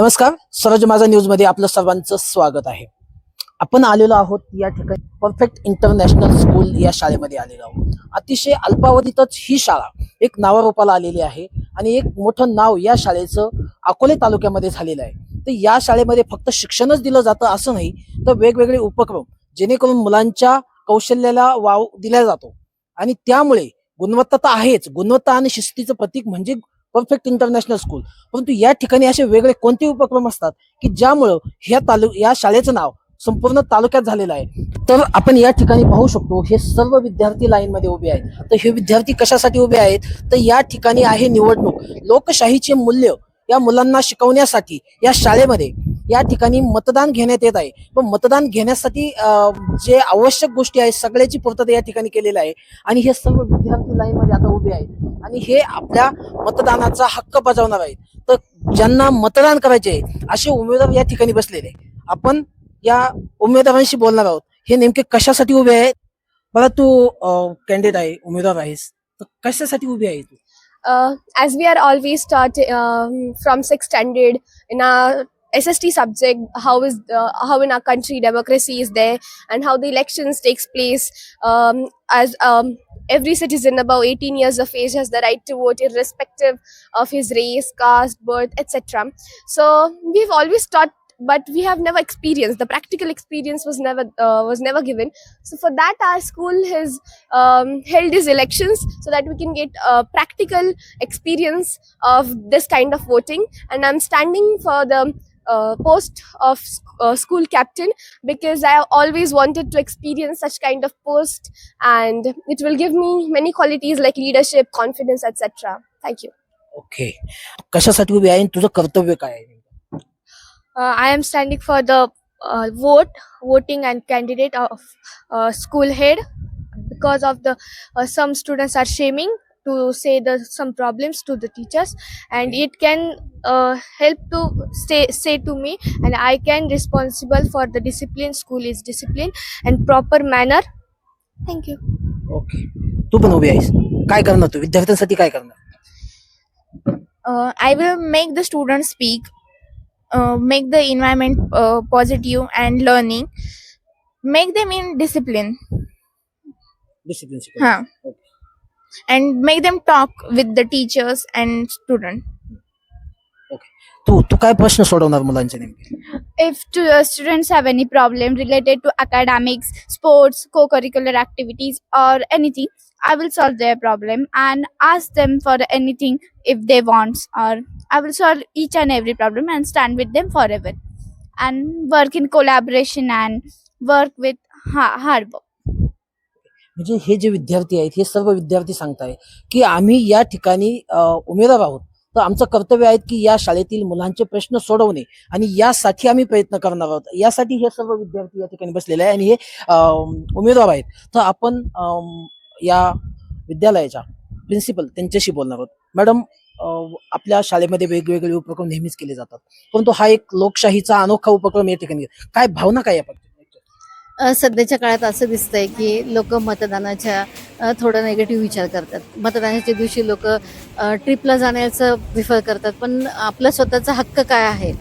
नमस्कार स्वराज माझा न्यूजमध्ये आपलं सर्वांचं स्वागत आहे. आपण आलेलो आहोत या ठिकाणी परफेक्ट इंटरनॅशनल स्कूल या शाळेमध्ये आलेलो आहोत. अतिशय अल्पावधीतच ही शाळा एक नावारूपाला आलेली आहे आणि एक मोठं नाव या शाळेचं अकोले तालुक्यामध्ये झालेलं आहे. तर या शाळेमध्ये फक्त शिक्षणच दिलं जातं असं नाही तर वेगवेगळे उपक्रम जेणेकरून मुलांच्या कौशल्याला वाव दिला जातो. आणि त्यामुळे गुणवत्ता तर आहेच. गुणवत्ता आणि शिस्तीचं प्रतीक म्हणजे परफेक्ट इंटरनॅशनल स्कूल परंतु या ठिकाणी असे वेगळे कोणते उपक्रम असतात की ज्यामुळं ह्या तालु या शाळेचं नाव संपूर्ण तालुक्यात झालेलं आहे? तर आपण या ठिकाणी पाहू शकतो हे सर्व विद्यार्थी लाईन मध्ये उभे आहेत. तर हे विद्यार्थी कशासाठी उभे आहेत? तर या ठिकाणी आहे निवडणूक. लोकशाहीचे मूल्य या मुलांना शिकवण्यासाठी या शाळेमध्ये या ठिकाणी मतदान घेण्यात येत आहे. पण मतदान घेण्यासाठी जे आवश्यक गोष्टी आहेत सगळ्याची पूर्तता या ठिकाणी केलेली आहे. आणि हे सर्व विद्यार्थी लाईनमध्ये आता उभे आहेत. आणि हे आपल्या मतदानाचा हक्क बजावणार आहेत. तर ज्यांना मतदान करायचे आहे असे उमेदवार या ठिकाणी बसलेले आहे. आपण या उमेदवारांशी बोलणार आहोत. हे नेमके कशासाठी उभे आहेत? बघा तू कॅन्डिडेट आहे उमेदवार आहेस. तर कशासाठी उभे आहे तू? As we are always start from six standard in SST subject, how is how in our country democracy is there and how the elections takes place. Um, as um, every citizen above 18 years of age has the right to vote, irrespective of his race, caste, birth, etc. So we've always taught. But we have never experienced the practical experience was never uh, was never given. So for that, our school has um, held these elections so that we can get a practical experience of this kind of voting and i'm standing for the uh, post of sc- uh, school captain because i have always wanted to experience such kind of post and it will give me many qualities like leadership confidence etc thank you okay कशासाठी उभे आहे आणि तुझं कर्तव्य काय आहे uh, I am standing for the uh, vote, voting and candidate of uh, school head because of the uh, some students are shaming to say the some problems to the teachers and it can uh, help to say say to me and I can responsible for the discipline school is discipline and proper manner. Thank you. Okay तू पण उभी आहेस काय करणार तू विद्यार्थ्यांसाठी काय करणार uh, I will make the students speak, uh, make the environment uh, positive and learning, make them in discipline, discipline huh. and make them talk with the teachers and student. तू तू काय प्रश्न सोडवणार मुलांचे नेमके if to, uh, students have any problem related to academics, sports, co-curricular activities, or anything, I will solve their problem and ask them for anything if they want, or I will solve each and every problem and stand with them forever, and work in collaboration and work with ha- hard work. म्हणजे हे जे विद्यार्थी आहेत हे सर्व विद्यार्थी सांगताय की आम्ही या ठिकाणी उमेदवार आहोत. तर आमचं कर्तव्य आहे की या शाळेतील मुलांचे प्रश्न सोडवणे आणि यासाठी आम्ही प्रयत्न करणार आहोत. यासाठी हे सर्व विद्यार्थी या ठिकाणी बसलेले आहे आणि हे उमेदवार आहेत. तर आपण या विद्यालयाच्या प्रिन्सिपल त्यांच्याशी बोलणार आहोत. मॅडम आपल्या शाळेमध्ये वेगवेगळे उपक्रम नेहमीच केले जातात. परंतु हा एक लोकशाहीचा अनोखा उपक्रम या ठिकाणी. काय भावना काय आहे सध्याच्या काळात असं दिसतंय की लोक मतदानाच्या थोडा थोडं निगेटिव्ह विचार करतात. मतदानाच्या दिवशी लोक ट्रिपला जाण्याचं प्रिफर करतात. पण आपला स्वतःचा हक्क काय आहे?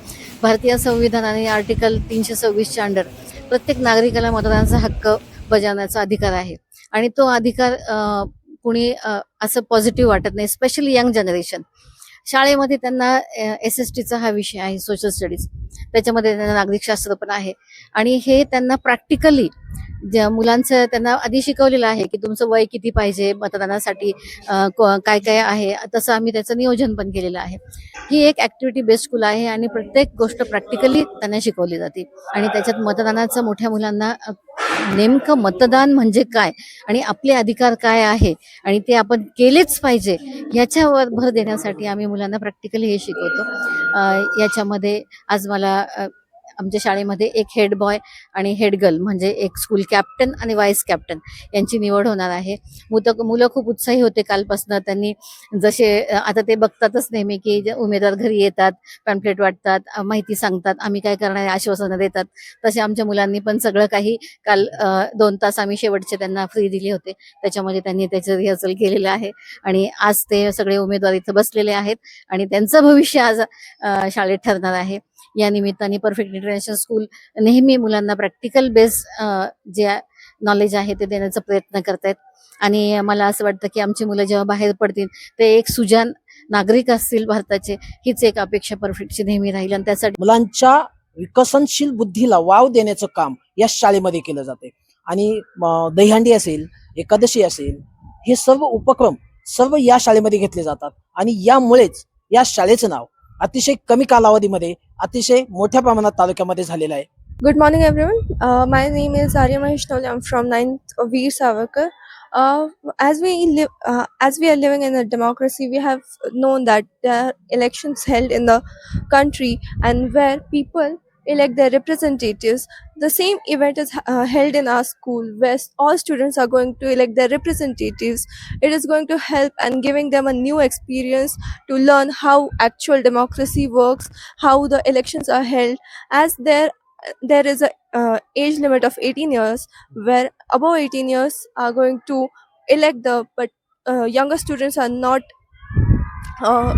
भारतीय संविधानाने आर्टिकल तीनशे सव्वीसच्या अंडर प्रत्येक नागरिकाला मतदानाचा हक्क बजावण्याचा अधिकार आहे. आणि तो अधिकार कुणी असं पॉझिटिव्ह वाटत नाही स्पेशली यंग जनरेशन शाळेमध्ये त्यांना एस एस टीचा हा विषय आहे सोशल स्टडीज त्याच्यामध्ये त्यांना नागरिकशास्त्र पण आहे. आणि हे त्यांना प्रॅक्टिकली ज्या मुलांचं त्यांना आधी शिकवलेलं आहे की तुमचं वय किती पाहिजे मतदानासाठी काय काय आहे तसं आम्ही त्याचं नियोजन पण केलेलं आहे. ही एक ऍक्टिव्हिटी बेस्ड स्कूल आहे आणि प्रत्येक गोष्ट प्रॅक्टिकली त्यांना शिकवली जाते. आणि त्याच्यात मतदानाचं मोठ्या मुलांना नेमकं मतदान म्हणजे काय? आणि आपले अधिकार काय आहे? आणि ते आपण केलेच पाहिजे याच्यावर भर देण्यासाठी आम्ही मुलांना प्रॅक्टिकली हे शिकवतो. याच्यामध्ये आज मला आमच्या शाळेमध्ये एक हेड बॉय आणि हेड गर्ल म्हणजे एक स्कूल कॅप्टन आणि व्हाईस कॅप्टन यांची निवड होणार आहे. मुलं मुलं खूप उत्साही होते कालपासून. त्यांनी जसे आता ते बघतातच नेहमी की उमेदवार घरी येतात पॅम्पलेट वाटतात माहिती सांगतात आम्ही काय करणार आश्वासनं देतात. तसे आमच्या मुलांनी पण सगळं काही काल दोन तास आम्ही शेवटचे त्यांना फ्री दिले होते. त्याच्यामध्ये त्यांनी त्याचं रिहर्सल केलेलं आहे. आणि आज ते सगळे उमेदवार इथं बसलेले आहेत आणि त्यांचं भविष्य आज शाळेत ठरणार आहे. या निमित्ताने परफेक्ट इंटरनॅशनल स्कूल नेहमी मुलांना प्रॅक्टिकल बेस जे नॉलेज आहे ते देण्याचा प्रयत्न करतायत. आणि मला असं वाटतं की आमची मुलं जेव्हा बाहेर पडतील ते एक सुजान नागरिक असतील भारताचे हीच एक अपेक्षा परफेक्टची नेहमी राहील. आणि त्यासाठी मुलांच्या विकसनशील बुद्धीला वाव देण्याचं काम या शाळेमध्ये केलं जाते. आणि दहीहंडी असेल एकादशी असेल हे सर्व उपक्रम सर्व या शाळेमध्ये घेतले जातात. आणि यामुळेच या शाळेचं नाव अतिशय कमी कालावधीमध्ये अतिशय मोठ्या प्रमाणात तालुक्यामध्ये झालेलं आहे Good morning, everyone. Uh, my name is Arya Maheshnoli. I'm from 9th Veer Savarkar. Uh, as we live, uh, as we are living in a democracy, we have known that there are elections held in the country, and where people elect their representatives. The same event is uh, held in our school, where all students are going to elect their representatives. It is going to help and giving them a new experience to learn how actual democracy works, how the elections are held, as there there is a uh, age limit of 18 years where above 18 years are going to elect the but uh, younger students are not uh,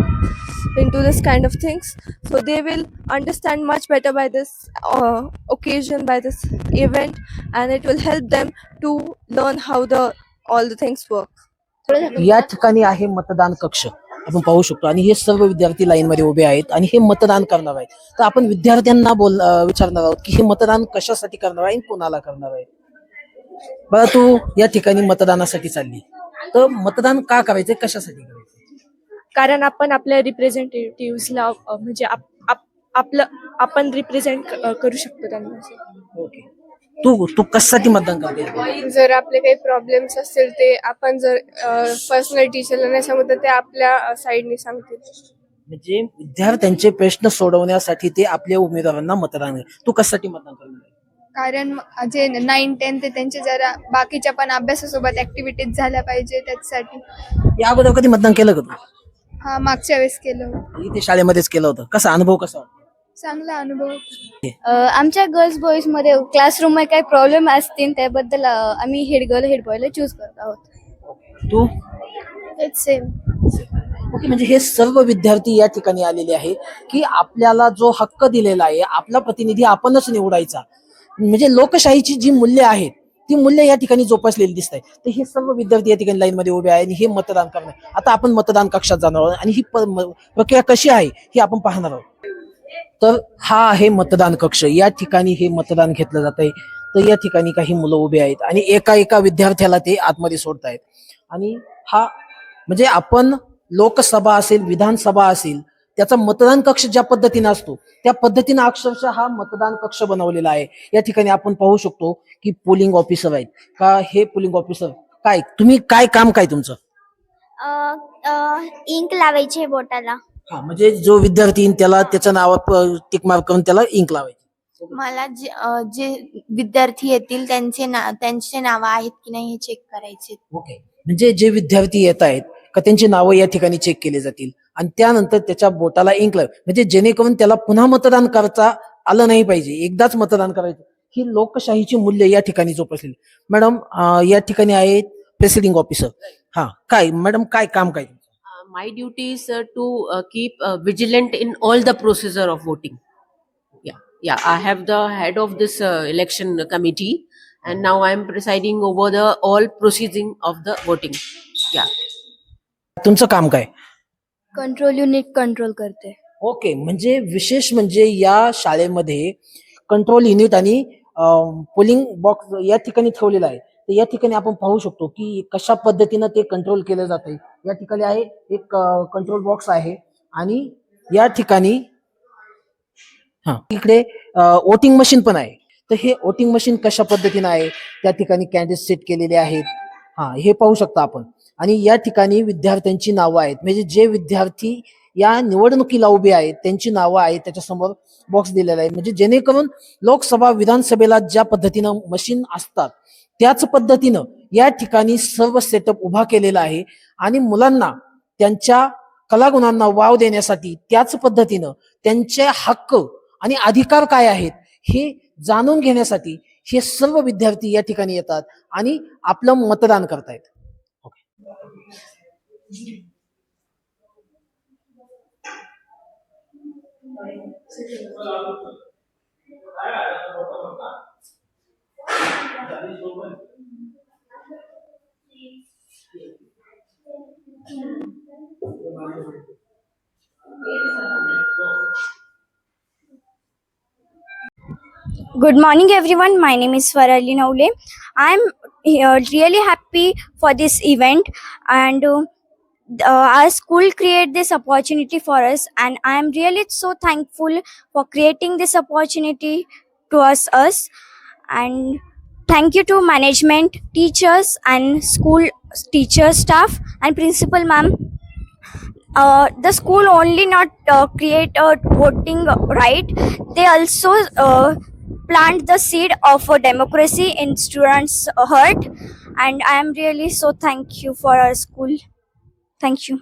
into this kind of things. So they will understand much better by this uh, occasion by this event and it will help them to learn how the all the things work. या ठिकाणी आहे मतदान कक्ष. आपण पाहू शकतो. आणि हे सर्व विद्यार्थी लाईन मध्ये उभे आहेत आणि हे मतदान करणार आहेत. तर आपण विद्यार्थ्यांना बोल विचारणार आहोत की हे मतदान कशासाठी करणार आहे आणि कोणाला करणार आहे? बरं तू या ठिकाणी मतदानासाठी चालली. तर मतदान का करायचंय? कशासाठी करायचं कारण आपण आपल्या रिप्रेझेंटेटिव्हला म्हणजे आप- आप- आपलं आपण रिप्रेझेंट करू शकतो त्यांना ओके तू तू कशासाठी मतदान करते जर आपले काही प्रॉब्लेम्स असतील ते आपण जर पर्सनल टीचरला नाही सांगू तर ते आपल्या साईडने सांगतील. म्हणजे विद्यार्थ्यांचे प्रश्न सोडवण्यासाठी ते आपल्या उमेदवारांना मतदान. तू कशासाठी मतदान करणार? कारण जे नाईन टेन ते त्यांचे जरा बाकीच्या पण अभ्यासासोबत ऍक्टिव्हिटीज झाल्या पाहिजे त्याच्यासाठी या अगोदर कधी मतदान केलं का तू? हा मागच्या वेळेस केलं होतं. इथे शाळेमध्येच केलं होतं. कसा अनुभव कसा वाटला? चांगला अनुभव. अ, आमच्या गर्ल्स बॉईजमध्ये क्लासरूममध्ये काही प्रॉब्लेम असतील त्याबद्दल अ, आम्ही हेड गर्ल हेड बॉयला चूज करत आहोत. तू? सेम ओके म्हणजे हे सर्व विद्यार्थी या ठिकाणी आलेले आहे की आपल्याला जो हक्क दिलेला आहे आपला प्रतिनिधी आपणच निवडायचा. म्हणजे लोकशाहीची जी मूल्य आहेत ती मूल्य या ठिकाणी जोपासलेली दिसत आहे तर हे सर्व विद्यार्थी या ठिकाणी लाईनमध्ये उभे आहे आणि हे मतदान करणार. आता आपण मतदान कक्षात जाणार आहोत आणि ही प्रक्रिया कशी आहे ही आपण पाहणार आहोत. तर हा आहे मतदान कक्ष. या ठिकाणी हे मतदान घेतलं जात आहे तर या ठिकाणी काही मुलं उभे आहेत आणि एका एका विद्यार्थ्याला ते आतमध्ये सोडतायत. आणि हा म्हणजे आपण लोकसभा असेल विधानसभा असेल त्याचा मतदान कक्ष ज्या पद्धतीने असतो त्या पद्धतीने अक्षरशः हा मतदान कक्ष बनवलेला आहे. या ठिकाणी आपण पाहू शकतो की पोलिंग ऑफिसर आहेत. का हे पोलिंग ऑफिसर काय? तुम्ही काय काम काय तुमचं? इंक लावायचे बोटाला. हा म्हणजे जो विद्यार्थी येईल त्याला त्याच्या नावात टिक मार्क करून त्याला इंक लावायची. मला जे अ, जे विद्यार्थी येतील त्यांचे ना त्यांचे नाव आहेत की नाही हे चेक करायचे. ओके म्हणजे जे विद्यार्थी येत आहेत का त्यांची नावं या ठिकाणी चेक केले जातील? आणि त्यानंतर त्याच्या बोटाला इंक लाव म्हणजे जेणेकरून त्याला पुन्हा मतदान करता आलं नाही पाहिजे. एकदाच मतदान करायचं. ही लोकशाहीची मूल्य या ठिकाणी जोपासली मॅडम या ठिकाणी आहे प्रेसिडिंग ऑफिसर. हा काय? मॅडम काय काम काय my duty is to keep vigilant in all the processor of voting या I have the head of this election committee and now I am presiding over the all proceeding of the voting या तुमचं काम काय? Control unit control करते. Okay म्हणजे विशेष म्हणजे या शाळेमध्ये कंट्रोल युनिट आणि पोलिंग बॉक्स या ठिकाणी ठेवलेला आहे. तर या ठिकाणी आपण पाहू शकतो की कशा पद्धतीनं ते कंट्रोल केलं जाते या ठिकाणी आहे एक कंट्रोल बॉक्स आहे आणि या ठिकाणी हा इकडे वोटिंग मशीन पण आहे. तर हे वोटिंग मशीन कशा पद्धतीनं आहे? त्या ठिकाणी कॅन्डिडेट सेट केलेले आहेत. हा हे पाहू शकता आपण. आणि या ठिकाणी विद्यार्थ्यांची नावं आहेत. म्हणजे जे विद्यार्थी या निवडणुकीला उभे आहेत त्यांची नावं आहेत त्याच्यासमोर बॉक्स दिलेला आहे. म्हणजे जेणेकरून लोकसभा विधानसभेला ज्या पद्धतीनं मशीन असतात त्याच पद्धतीनं या ठिकाणी सर्व सेटअप उभा केलेला आहे. आणि मुलांना त्यांच्या कलागुणांना वाव देण्यासाठी त्याच पद्धतीनं त्यांचे हक्क आणि अधिकार काय आहेत हे जाणून घेण्यासाठी हे सर्व विद्यार्थी या ठिकाणी येतात आणि आपलं मतदान करतायत. Good morning, everyone. My name is Swarali Naule. I'm really happy for this event, and uh, our school create this opportunity for us, and I am really so thankful for creating this opportunity to us. Us. And thank you to management, teachers, and school teachers, staff, and principal ma'am. Uh, the school only not uh, create a voting right. They also uh, plant the seed of a democracy in students heart. And i am really so thank you for our school thank you